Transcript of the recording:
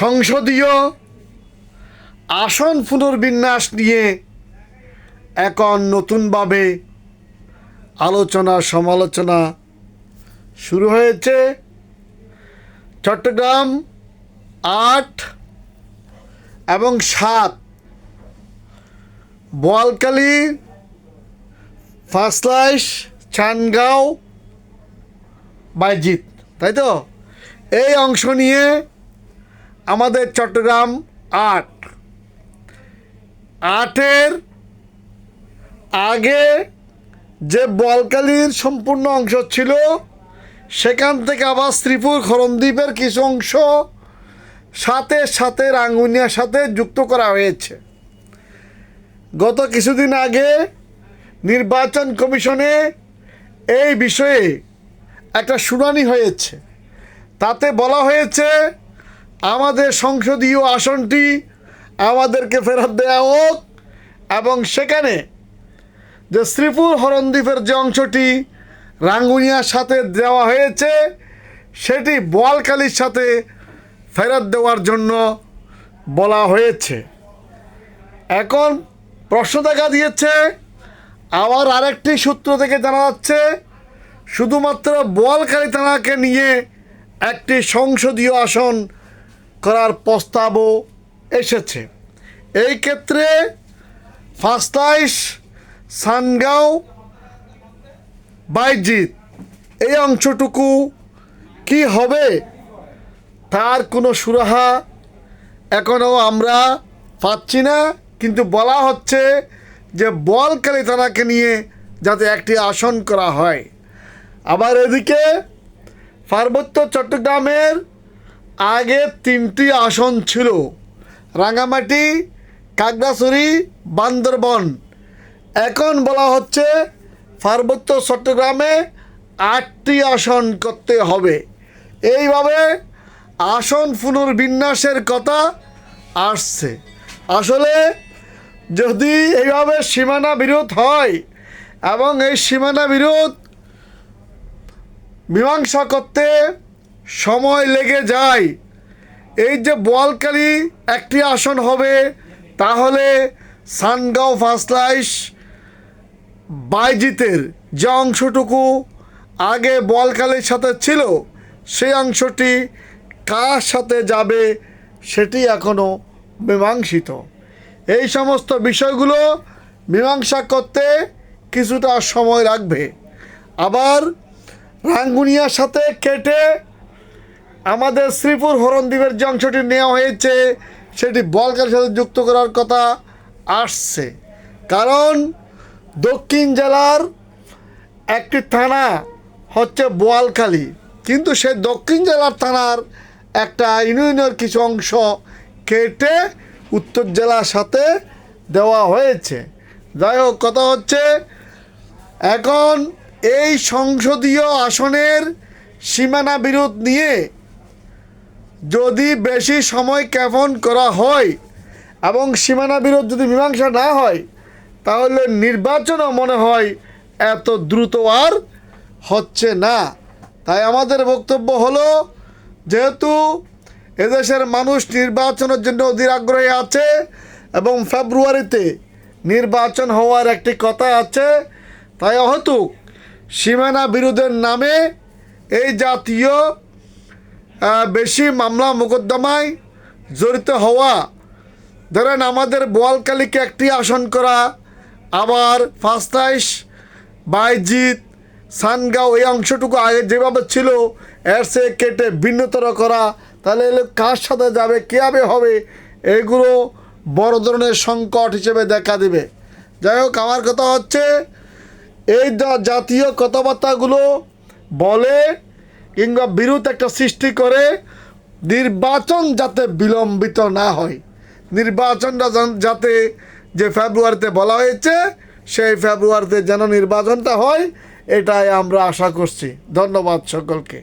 সংসদীয় আসন পুনর্বিন্যাস নিয়ে এখন নতুনভাবে আলোচনা, সমালোচনা শুরু হয়েছে। চট্টগ্রাম আট এবং সাত। বোয়ালকালী ফাসলাইশ চানগাঁও, বাইজিৎ, তাই তো? এই অংশ নিয়ে আমাদের চট্টগ্রাম আট। আটের আগে যে বলকালির সম্পূর্ণ অংশ ছিল, সেখান থেকে আবার শ্রীপুর খরমদ্বীপের কিছু অংশ সাথে সাথে রাঙ্গুনিয়ার সাথে যুক্ত করা হয়েছে। গত কিছুদিন আগে নির্বাচন কমিশনে এই বিষয়ে একটা শুনানি হয়েছে। তাতে বলা হয়েছে আমাদের সংসদীয় আসনটি আমাদেরকে ফেরত দেওয়া হোক এবং সেখানে যে শ্রীপুর হরণদ্বীপের যে অংশটি রাঙ্গুনিয়ার সাথে দেওয়া হয়েছে, সেটি বোয়ালকালির সাথে ফেরত দেওয়ার জন্য বলা হয়েছে। এখন প্রশ্ন দেখা দিয়েছে, আবার আরেকটি সূত্র থেকে জানা যাচ্ছে, শুধুমাত্র বোয়ালকালী থানাকে নিয়ে একটি সংসদীয় আসন করার প্রস্তাবও এসেছে। এই ক্ষেত্রে ফাস্টাইশ সানগাঁও বাইজিৎ, এই অংশটুকু কি হবে? তার কোনো সুরাহা এখনও আমরা পাচ্ছি না। কিন্তু বলা হচ্ছে যে বলকালী থানাকে নিয়ে যাতে একটি আসন করা হয়। আবার এদিকে পার্বত্য চট্টগ্রামের আগে তিনটি আসন ছিল। রাঙামাটি কাগড়াছড়ি বান্দরবন। এখন বলা হচ্ছে পার্বত্য চট্টগ্রামে আটটি আসন করতে হবে। এইভাবে আসন পুনর্বিন্যাসের কথা আসছে। আসলে যদি এইভাবে সীমানা বিরোধ হয় এবং এই সীমানা বিরোধ মীমাংসা করতে সময় লেগে যায়। এই যে বোয়ালকালী একটি আসন হবে, তাহলে সানগাঁও ফাসলাইশ বাইজিতের যে অংশটুকু আগে বোয়ালকালীর সাথে ছিল, সেই অংশটি কার সাথে যাবে সেটি এখনও মীমাংসিত। এই সমস্ত বিষয়গুলো মীমাংসা করতে কিছুটা সময় লাগবে। আবার রাঙ্গুনিয়ার সাথে কেটে আমাদের শ্রীপুর হরণদ্বীপের যে অংশটি নেওয়া হয়েছে, সেটি বলকার সাথে যুক্ত করার কথা আসছে। কারণ দক্ষিণ জেলার একটি থানা হচ্ছে বোয়ালখালী, কিন্তু সে দক্ষিণ জেলার থানার একটা ইউনিয়নের কিছু অংশ কেটে উত্তর জেলার সাথে দেওয়া হয়েছে। যাই হোক, কথা হচ্ছে এখন এই সংসদীয় আসনের সীমানা বিরোধ নিয়ে যদি বেশি সময় জ্ঞাপন করা হয় এবং সীমানা বিরোধ যদি মীমাংসা না হয়, তাহলে নির্বাচনও মনে হয় এত দ্রুত আর হচ্ছে না। তাই আমাদের বক্তব্য হলো, যেহেতু এদেশের মানুষ নির্বাচনের জন্য অধীর আগ্রহী আছে এবং ফেব্রুয়ারিতে নির্বাচন হওয়ার একটি কথা আছে, তাই হয়তো সীমানা বিরোধের নামে এই জাতীয় বেশি মামলা মোকদ্দমায় জড়িত হওয়া। ধরেন আমাদের বোয়ালকালীকে একটি আসন করা, আবার ফাস্টাইশ বাইজিৎ, সানগাঁও, এই অংশটুকু আগে যেভাবে ছিল, এর সে কেটে ভিন্নতর করা, তাহলে এগুলো কার সাথে যাবে, কীভাবে হবে, এগুলো বড় ধরনের সংকট হিসেবে দেখা দেবে। যাই হোক, আমার কথা হচ্ছে, এই জাতীয় কথাবার্তাগুলো বলে কিংবা বিরোধ একটা সৃষ্টি করে নির্বাচন যাতে বিলম্বিত না হয়। নির্বাচনটা যাতে যে ফেব্রুয়ারিতে বলা হয়েছে, সেই ফেব্রুয়ারিতে যেন নির্বাচনটা হয়, এটাই আমরা আশা করছি। ধন্যবাদ সকলকে।